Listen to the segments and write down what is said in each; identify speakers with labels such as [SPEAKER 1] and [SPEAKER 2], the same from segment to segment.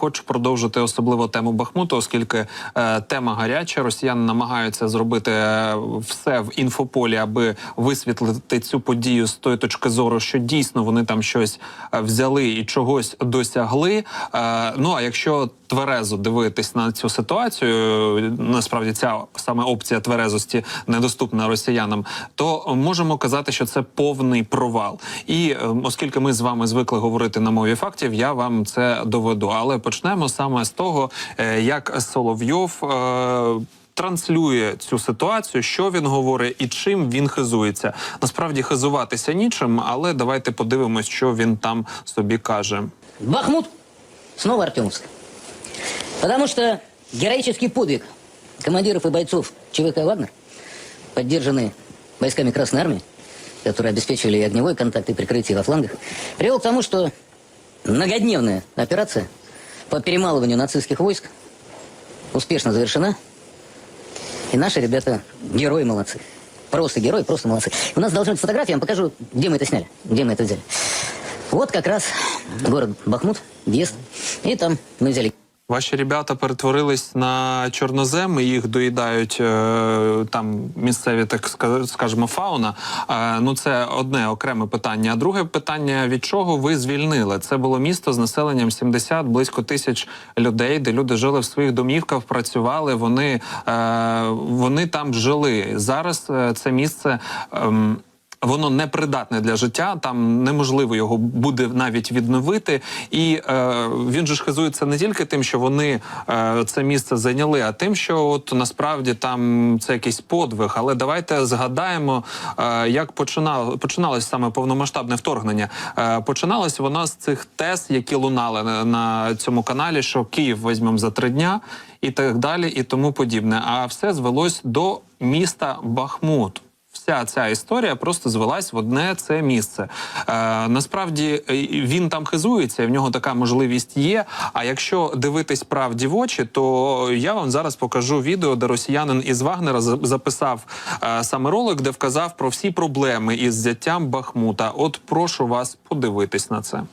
[SPEAKER 1] Хочу продовжити особливо тему Бахмуту, оскільки е, тема гаряча. Росіяни намагаються зробити е, все в інфополі, аби висвітлити цю подію з тої точки зору, що дійсно вони там щось е, взяли і чогось досягли. Е, ну а якщо тверезо дивитись на цю ситуацію, насправді ця саме опція тверезості недоступна росіянам, то можемо казати, що це повний провал. І е, оскільки ми з вами звикли говорити на мові фактів, я вам це доведу. Але почнемо саме з того, е, як Соловйов. е, Транслює цю ситуацію, що він говорить і чим він хизується. Насправді хизуватися нічим, але давайте подивимось, що він там собі каже.
[SPEAKER 2] Бахмут, снова Артемовск. Потому что героический подвиг командиров и бойцов ЧВК «Вагнер», поддержанный войсками Красной Армии, которые обеспечивали и огневой контакт, и прикрытие во флангах, привел к тому, что многодневная операция по перемалыванию нацистских войск успешно завершена. И наши ребята герои молодцы. Просто герои, просто молодцы. У нас должна быть фотография, я вам покажу, где мы это сняли, где мы это взяли. Вот как раз город Бахмут, въезд. И там мы взяли
[SPEAKER 1] Ваші ребята перетворились на чорнозем, і їх доїдають е, там місцеві, так ска- скажемо, фауна. Е, ну це одне окреме питання. А друге питання: від чого ви звільнили? Це було місто з населенням 70, близько тисяч людей, де люди жили в своїх домівках, працювали. Вони, е, вони там жили. Зараз це місце. Воно непридатне для життя, там неможливо його буде навіть відновити. І е, він же ж хизується не тільки тим, що вони е, це місце зайняли, а тим, що от насправді там це якийсь подвиг. Але давайте згадаємо, е, як починало починалось саме повномасштабне вторгнення. Е, починалось воно з цих тез, які лунали на, на цьому каналі, що Київ візьмемо за три дня і так далі, і тому подібне. А все звелось до міста Бахмут. Вся ця історія просто звелась в одне це місце. Е, насправді е, він там хизується, і в нього така можливість є. А якщо дивитись правді в очі, то я вам зараз покажу відео, де росіянин із Вагнера за- записав е, саме ролик, де вказав про всі проблеми із взяттям Бахмута. От прошу вас подивитись на це.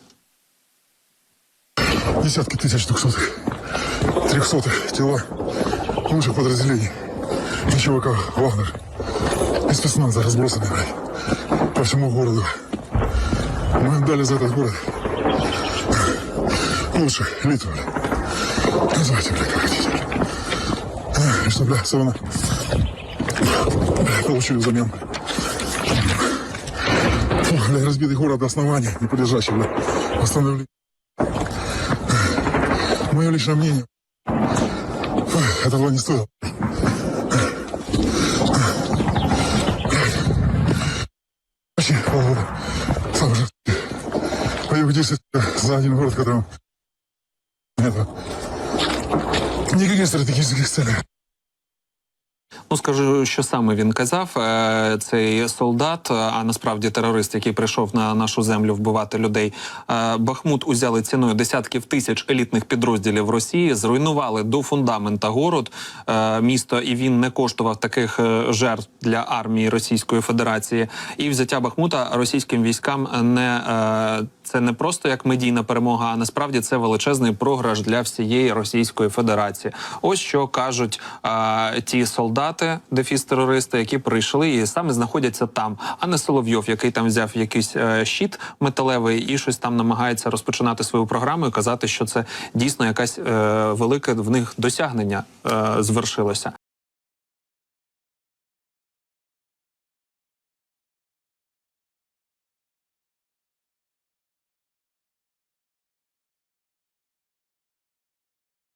[SPEAKER 3] Десятки тысяч двухсотых, трехсотых тела лучших подразделений. И ЧВК «Вагнер». И спецназа разбросаны, блядь, по всему городу. Мы отдали за этот город лучших элиту, блядь. Называйте, блядь, как хотите. А, И что, бля, все равно бля, получили взамен. Фу, бля, разбитый город до основания, не подлежащий, бля, восстановлению. Мое личное мнение. Ой, Этого не стоило. Боевых 10 за один город, которым нет никаких стратегических целей.
[SPEAKER 1] Ну скажу, що саме він казав. Е, Цей солдат, е, а насправді терорист, який прийшов на нашу землю вбивати людей. Е, Бахмут узяли ціною десятків тисяч елітних підрозділів Росії, зруйнували до фундамента город місто, і він не коштував таких жертв для армії Російської Федерації. І взяття Бахмута російським військам не це не просто як медійна перемога, а насправді це величезний програш для всієї Російської Федерації. Ось що кажуть а, ті солдати, дефіс терористи, які прийшли і саме знаходяться там, а не Соловйов, який там взяв якийсь е, щит металевий і щось там намагається розпочинати свою програму і казати, що це дійсно якась е, велике в них досягнення е, звершилося.